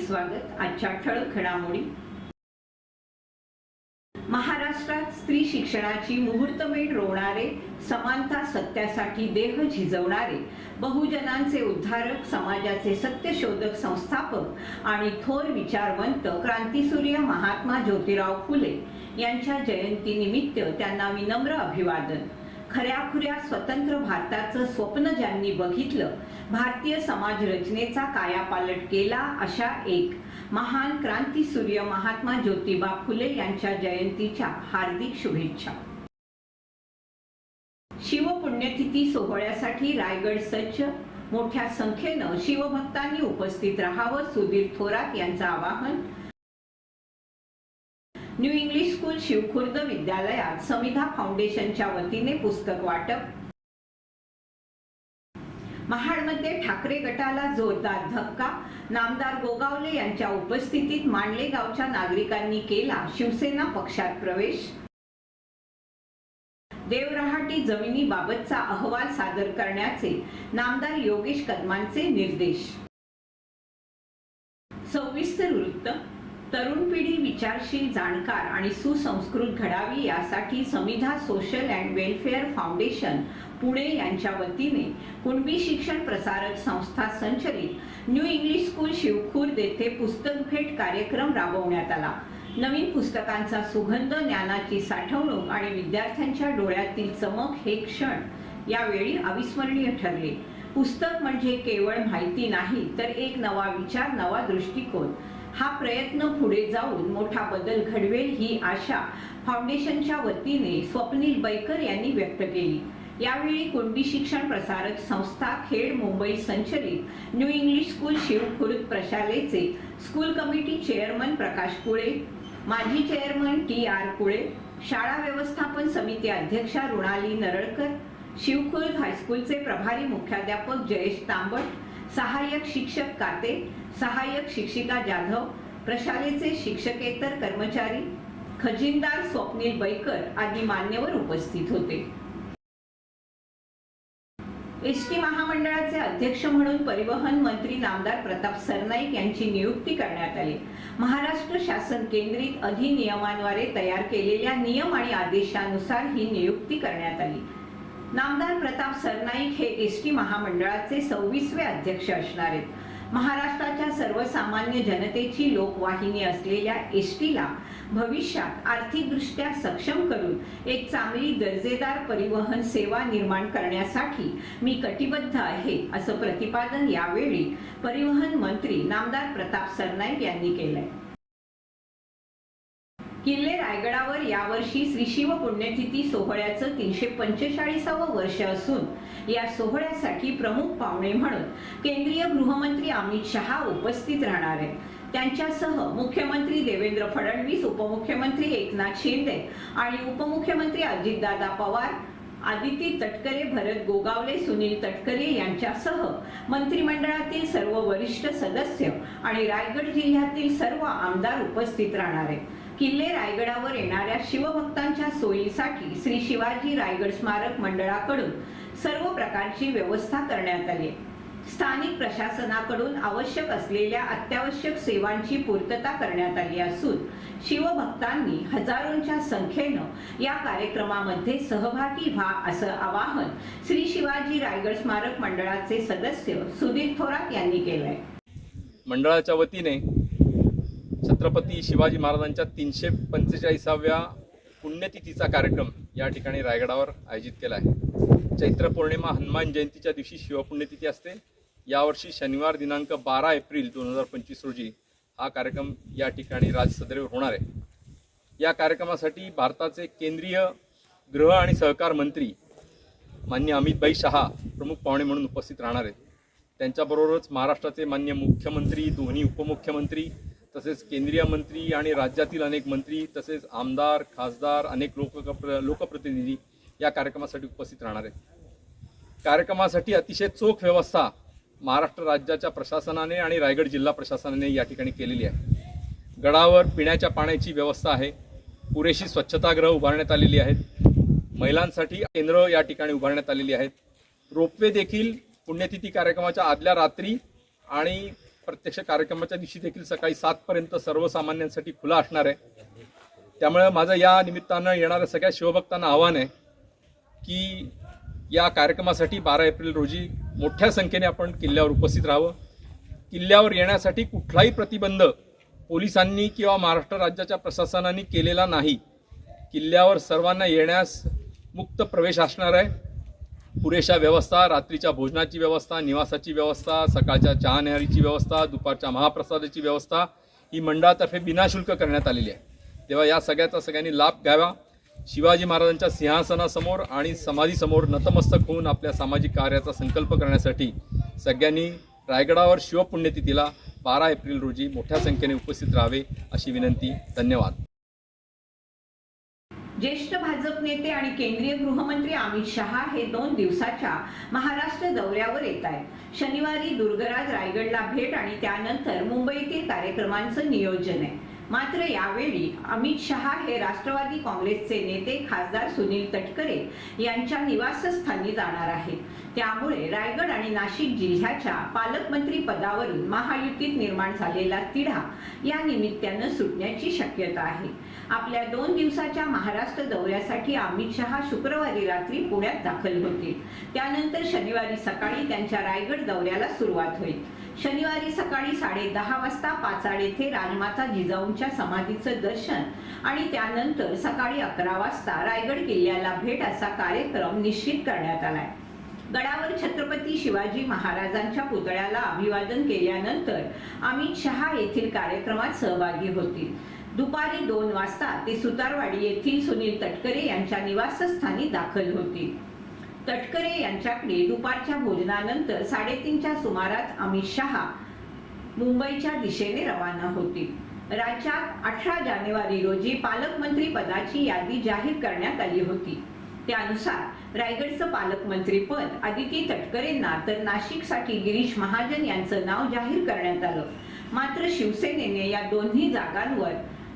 स्वागत. आजच्या ठळक घडामोडी. महाराष्ट्रात स्त्री शिक्षणाची मुहूर्तमेढ रोवणारे समानता सत्यासाठी देह झिजवणारे बहुजनांचे उद्धारक समाजाचे सत्यशोधक संस्थापक आणि थोर विचारवंत क्रांतीसूर्य महात्मा ज्योतिराव फुले यांच्या जयंतीनिमित्त त्यांना विनम्र अभिवादन. खऱ्याखुऱ्या स्वतंत्र भारताचं स्वप्न ज्यांनी बघितलं भारतीय समाज रचनेचा कायापालट केला अशा एक महान क्रांतीसूर्य महात्मा ज्योतिबा फुले यांच्या जयंतीच्या हार्दिक शुभेच्छा. शिवपुण्यतिथी सोहळ्यासाठी रायगड सज्ज मोठ्या संख्येनं शिवभक्तांनी उपस्थित राहावं सुधीर थोरात यांचं आवाहन न्यू इंग्लिश स्कूल शिवखुर्द विद्यालयात समिधा फाउंडेशनच्या वतीने पुस्तक वाटप. महाडमध्ये ठाकरे गटाला जोरदार धक्का नामदार गोगावले यांच्या उपस्थितीत मांडले गावच्या नागरिकांनी केला शिवसेना पक्षात प्रवेश. देवरहाटी जमिनीबाबतचा अहवाल सादर करण्याचे नामदार योगेश कदमांचे निर्देश. सविस्तर वृत्त तरुण पिढी विचारशील जाणकार आणि सुसंस्कृत घडावी यासाठी Samidha social and welfare foundation Pune यांच्या वतीने कुणबी शिक्षण प्रसारक संस्था संचलित न्यू इंग्लिश स्कूल शिवखुर्द येथे पुस्तक भेट कार्यक्रम राबवण्यात आला. नवीन पुस्तकांचा सुगंध ज्ञानाची साठवणूक आणि विद्यार्थ्यांच्या डोळ्यातील चमक हे क्षण यावेळी अविस्मरणीय ठरले. पुस्तक म्हणजे केवळ माहिती नाही तर एक नवा विचार नवा दृष्टिकोन हा प्रयत्न पुढे जाऊन मोठा बदल घडवेल ही आशा फाउंडेशनच्या वतीने स्वप्नील बैकर यांनी व्यक्त केली. यावेळी कुणबी शिक्षण प्रसारक संस्था खेड मुंबई संचलित न्यू इंग्लिश स्कूल शिवखुर्द प्रशालेचे school committee chairman Prakash Kule माजी चेअरमन टी आर कुळे शाळा व्यवस्थापन समिती अध्यक्षा रुणाली नरळकर शिवखुर्द हायस्कूलचे प्रभारी मुख्याध्यापक जयेश तांबट सहाय्यक शिक्षक काते सहाय्यक शिक्षिका जाधव प्रशालेचे शिक्षकेतर कर्मचारी खजिनदार स्वप्नील बैकर आदी मान्यवर उपस्थित होते. एस टी महामंडळाचे अध्यक्ष म्हणून परिवहन मंत्री नामदार प्रताप सरनाईक यांची नियुक्ती करण्यात आली. महाराष्ट्र शासन केंद्रित अधिनियमांद्वारे तयार केलेल्या नियम आणि आदेशानुसार ही नियुक्ती करण्यात आली. नामदार प्रताप सरनाईक हे एस टी महामंडळाचे सव्वीसवे अध्यक्ष असणार आहेत. महाराष्ट्राच्या सर्वसामान्य जनतेची लोकवाहिनी असलेल्या एस टीला भविष्यात आर्थिकदृष्ट्या सक्षम करून एक चांगली दर्जेदार परिवहन सेवा निर्माण करण्यासाठी मी कटिबद्ध आहे असं प्रतिपादन यावेळी परिवहन मंत्री नामदार प्रताप सरनाईक यांनी केलंय. किल्ले रायगडावर यावर्षी श्री शिव पुण्यतिथी सोहळ्याचं तीनशे पंचेचाळीसावं वर्ष असून या सोहळ्यासाठी प्रमुख पाहुणे म्हणून केंद्रीय गृहमंत्री अमित शहा उपस्थित राहणार आहेत. त्यांच्यासह मुख्यमंत्री देवेंद्र फडणवीस उपमुख्यमंत्री एकनाथ शिंदे आणि उपमुख्यमंत्री अजितदादा पवार आदिती तटकरे भरत गोगावले सुनील तटकरे यांच्यासह मंत्रिमंडळातील सर्व वरिष्ठ सदस्य आणि रायगड जिल्ह्यातील सर्व आमदार उपस्थित राहणार आहेत. किल्ले रायगडावर येणाऱ्या शिवभक्तांच्या सोयीसाठी श्री शिवाजी रायगड स्मारक मंडळाकडून सर्व प्रकारची व्यवस्था करण्यात आली. स्थानिक प्रशासनाकडून आवश्यक असलेल्या अत्यावश्यक सेवांची पूर्तता करण्यात आली असून शिवभक्तांनी हजारोंच्या संख्येनं या कार्यक्रमामध्ये सहभागी व्हा असं आवाहन श्री शिवाजी रायगड स्मारक मंडळाचे सदस्य सुधीर थोरात यांनी केलंय. मंडळाच्या वतीने छत्रपती शिवाजी महाराजांच्या तीनशे पंचेचाळीसाव्या पुण्यतिथीचा कार्यक्रम या ठिकाणी रायगडावर आयोजित केला आहे. चैत्र पौर्णिमा हनुमान जयंतीच्या दिवशी शिवपुण्यतिथी असते. यावर्षी शनिवार दिनांक बारा एप्रिल दोन हजार पंचवीस रोजी हा कार्यक्रम या ठिकाणी राजसदरेवर होणार आहे. या कार्यक्रमासाठी भारताचे केंद्रीय गृह आणि सहकार मंत्री मान्य अमितभाई शहा प्रमुख पाहुणे म्हणून उपस्थित राहणार आहेत. त्यांच्याबरोबरच महाराष्ट्राचे मान्य मुख्यमंत्री दोन्ही उपमुख्यमंत्री तसेच केंद्रीय मंत्री आणि राज्यातील अनेक मंत्री तसेच आमदार खासदार अनेक लोक लोकप्रतिनिधी या कार्यक्रमासाठी उपस्थित राहणार आहेत. कार्यक्रमासाठी अतिशय चोख व्यवस्था महाराष्ट्र राज्याच्या प्रशासनाने आणि रायगड जिल्हा प्रशासनाने या ठिकाणी केलेली आहे. गडावर पिण्याच्या पाण्याची व्यवस्था आहे. पुरेशी स्वच्छतागृह उभारण्यात आलेली आहेत. महिलांसाठी केंद्र या ठिकाणी उभारण्यात आलेली आहेत. रोपवे देखील पुण्यतिथी कार्यक्रमाच्या आदल्या रात्री आणि प्रत्यक्ष कार्यक्रमाच्या दिवशी देखील सकाळी सातपर्यंत सर्वसामान्यांसाठी खुला असणार आहे. त्यामुळे माझं या निमित्तानं येणाऱ्या सगळ्या शिवभक्तांना आव्हान आहे की या कार्यक्रमासाठी बारा एप्रिल रोजी मोठ्या संख्येने आपण किल्ल्यावर उपस्थित राहावं. किल्ल्यावर येण्यासाठी कुठलाही प्रतिबंध पोलिसांनी किंवा महाराष्ट्र राज्याच्या प्रशासनाने केलेला नाही. किल्ल्यावर सर्वांना येण्यास मुक्त प्रवेश असणार आहे. पुरेशा व्यवस्था रात्रीच्या भोजनाची व्यवस्था निवासाची व्यवस्था सकाळच्या चहा व्यवस्था दुपारच्या महाप्रसादाची व्यवस्था ही मंडळातर्फे बिनाशुल्क करण्यात आलेली आहे. तेव्हा या सगळ्याचा सगळ्यांनी लाभ घ्यावा. शिवाजी महाराजांच्या सिंहासनासमोर आणि समाधीसमोर नतमस्तक होऊन आपल्या सामाजिक कार्याचा संकल्प करण्यासाठी सगळ्यांनी रायगडावर शिवपुण्यतिथीला बारा एप्रिल रोजी मोठ्या संख्येने उपस्थित राहावे अशी विनंती. धन्यवाद. ज्येष्ठ भाजप नेते आणि केंद्रीय गृहमंत्री अमित शहा हे दोन दिवसाच्या महाराष्ट्र दौऱ्यावर येत आहेत. शनिवारी दुर्गराज रायगडला भेट आणि त्यानंतर मुंबईतील कार्यक्रमांचं नियोजन आहे. मात्र यावेळी अमित शहा हे राष्ट्रवादी काँग्रेसचे नेते खासदार सुनील तटकरे यांच्या निवासस्थानी जाणार आहेत. त्यामुळे रायगड आणि नाशिक जिल्ह्याच्या पालकमंत्री पदावरून महायुतीत निर्माण झालेला तिढा या निमित्तानं सुटण्याची शक्यता आहे. आपल्या दोन दिवसाच्या महाराष्ट्र दौऱ्यासाठी अमित शहा शुक्रवारी रात्री पुण्यात दाखल होतील त्यानंतर शनिवारी सकाळी त्यांच्या रायगड दौऱ्याला सुरुवात होईल. शनिवारी सकाळी साडे दहा वाजता पाचाड येथे राजमाता जिजाऊंच्या समाधीचं दर्शन आणि त्यानंतर सकाळी अकरा वाजता रायगड किल्ल्याला भेट असा कार्यक्रम निश्चित करण्यात आलाय. गडावर छत्रपती शिवाजी महाराजांच्या पुतळ्याला अभिवादन केल्यानंतर अमित शहा येथील कार्यक्रमात सहभागी होतील दुपारी दोन वाजता ते सुतारवाडी येथील सुनील तटकरे यांच्या निवासस्थानी दाखल होतील तटकरे यांच्याकडे दुपारच्या भोजनानंतर साडेतीनच्या सुमारास अमित शहा मुंबईच्या दिशेने रवाना होतील राज्यात अठरा जानेवारी रोजी पालकमंत्री पदाची यादी जाहीर करण्यात आली होती. त्यानुसार रायगडचं पालकमंत्री पद आदिती तटकरेंना तर नाशिकसाठी गिरीश महाजन यांचं नाव जाहीर करण्यात आलं. मात्र शिवसेनेने या दोन्ही जागांवर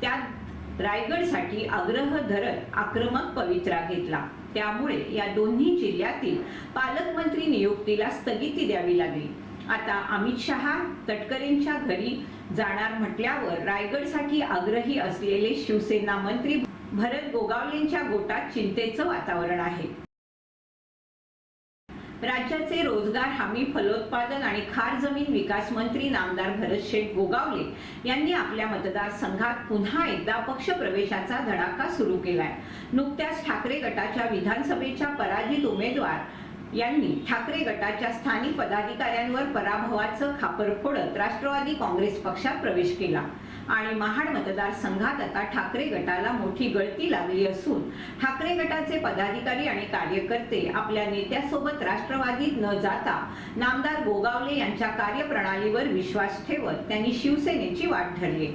त्यात रायगडसाठी आग्रह धरत आक्रमक पवित्रा घेतला. त्यामुळे या दोन्ही जिल्ह्यातील पालकमंत्री नियुक्तीला स्थगिती द्यावी लागली. आता अमित शहा तटकरेंच्या घरी जाणार म्हटल्यावर रायगडसाठी आग्रही असलेले शिवसेना मंत्री भरत गोगावलेंच्या गोटात चिंतेचं वातावरण आहे. राज्याचे रोजगार हमी फलोत्पादन आणि खार जमीन विकास मंत्री नामदार भरत शेठ गोगावले यांनी आपल्या मतदारसंघात पुन्हा एकदा पक्ष प्रवेशाचा धडाका सुरू केलाय. नुकत्याच ठाकरे गटाच्या विधानसभेच्या पराजित उमेदवार यांनी ठाकरे गटाच्या स्थानिक पदाधिकाऱ्यांवर पराभवाचं खापर फोडत राष्ट्रवादी काँग्रेस पक्षात प्रवेश केला. आणि महाड मतदारसंघात आता ठाकरे गटाला मोठी गळती लागली असून ठाकरे गटाचे पदाधिकारी आणि कार्यकर्ते आपल्या नेत्यासोबत राष्ट्रवादीत न जाता नामदार गोगावले यांच्या कार्यप्रणालीवर विश्वास ठेवत त्यांनी शिवसेनेची वाट धरली.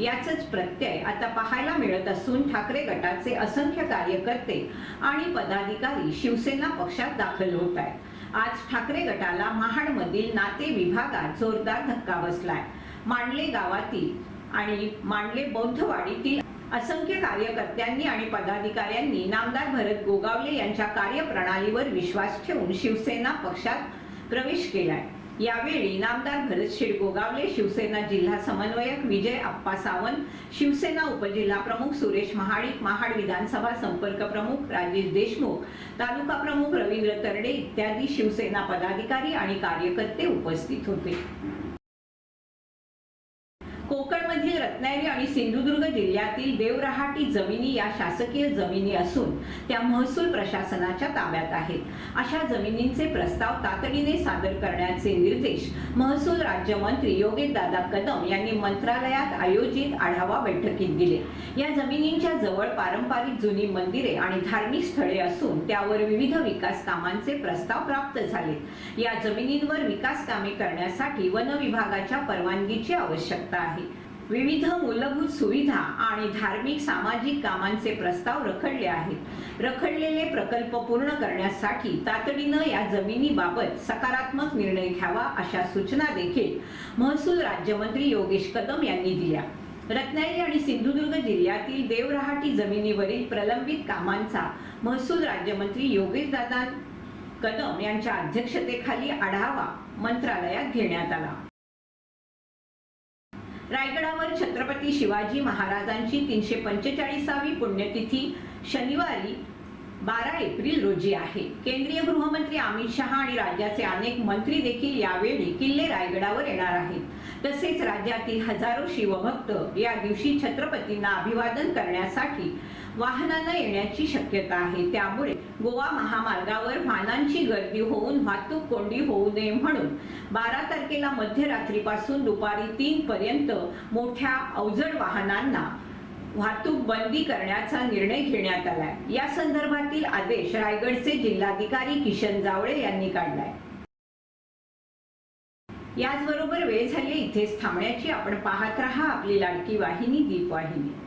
याचंच प्रत्यय आता पाहायला मिळत असून ठाकरे गटाचे असंख्य कार्यकर्ते आणि पदाधिकारी शिवसेना पक्षात दाखल होत आहेत. आज ठाकरे गटाला महाडमधील नाते विभागात जोरदार धक्का बसलाय. मांडले गावातील आणि मांडले बौद्धवाडीतील असंख्य कार्यकर्त्यांनी आणि पदाधिकाऱ्यांनी नामदार भरत गोगावले यांच्या कार्यप्रणालीवर विश्वास ठेवून शिवसेना पक्षात प्रवेश केलाय. यावेळी नामदार भरत गोगावले शिवसेना जिल्हा समन्वयक विजय आप्पा सावंत शिवसेना उपजिल्हा प्रमुख सुरेश महाडिक महाड विधानसभा संपर्क प्रमुख राजेश देशमुख तालुका प्रमुख रवींद्र तरडे इत्यादी शिवसेना पदाधिकारी आणि कार्यकर्ते उपस्थित होते कोकणमधील रत्नागिरी आणि सिंधुदुर्ग जिल्ह्यातील देवरहाटी जमिनी या शासकीय जमिनी असून त्या महसूल प्रशासनाच्या ताब्यात आहेत. अशा जमिनींचे प्रस्ताव तातडीने सादर करण्याचे निर्देश महसूल राज्यमंत्री योगेश दादा कदम यांनी मंत्रालयात आयोजित आढावा बैठकीत दिले. या जमिनींच्या जवळ पारंपरिक जुनी मंदिरे आणि धार्मिक स्थळे असून त्यावर विविध विकास कामांचे प्रस्ताव प्राप्त झाले. या जमिनींवर विकास कामे करण्यासाठी वन विभागाच्या परवानगीची आवश्यकता आहे. विविध मूलभूत सुविधा आणि धार्मिक सामाजिक कामांचे प्रस्ताव रखडले आहेत. रखडलेले प्रकल्प पूर्ण करण्यासाठी तातडीनं या जमिनीबाबत सकारात्मक निर्णय घ्यावा अशा सूचना देखील महसूल राज्यमंत्री योगेश कदम यांनी दिल्या. रत्नागिरी आणि सिंधुदुर्ग जिल्ह्यातील देवरहाटी जमिनीवरील प्रलंबित कामांचा महसूल राज्यमंत्री योगेश दादा कदम यांच्या अध्यक्षतेखाली आढावा मंत्रालयात घेण्यात आला. रायगडावर छत्रपती शिवाजी महाराजांची तीनशे पंचेचाळीसावी पुण्यतिथी शनिवारी बारा एप्रिल रोजी आहे. केंद्रीय गृहमंत्री अमित शहा आणि राज्याचे अनेक मंत्री देखील यावेळी किल्ले रायगडावर येणार आहेत. तसेच राज्यातील हजारो शिवभक्त या दिवशी छत्रपतींना अभिवादन करण्यासाठी वाहनानं येण्याची शक्यता आहे. त्यामुळे गोवा महामार्गावर वाहनांची गर्दी होऊन वाहतूक कोंडी होऊ नये म्हणून बारा तारखेला मध्यरात्रीपासून दुपारी तीन पर्यंत मोठ्या अवजड वाहनांना वाहतूक बंदी करण्याचा निर्णय घेण्यात आलाय. या संदर्भातील आदेश रायगडचे जिल्हाधिकारी किशन जावळे यांनी काढलाय. याचबरोबर वेळ झाली इथेच थांबण्याची. आपण पाहत राहा आपली लाडकी वाहिनी दीप वाहिनी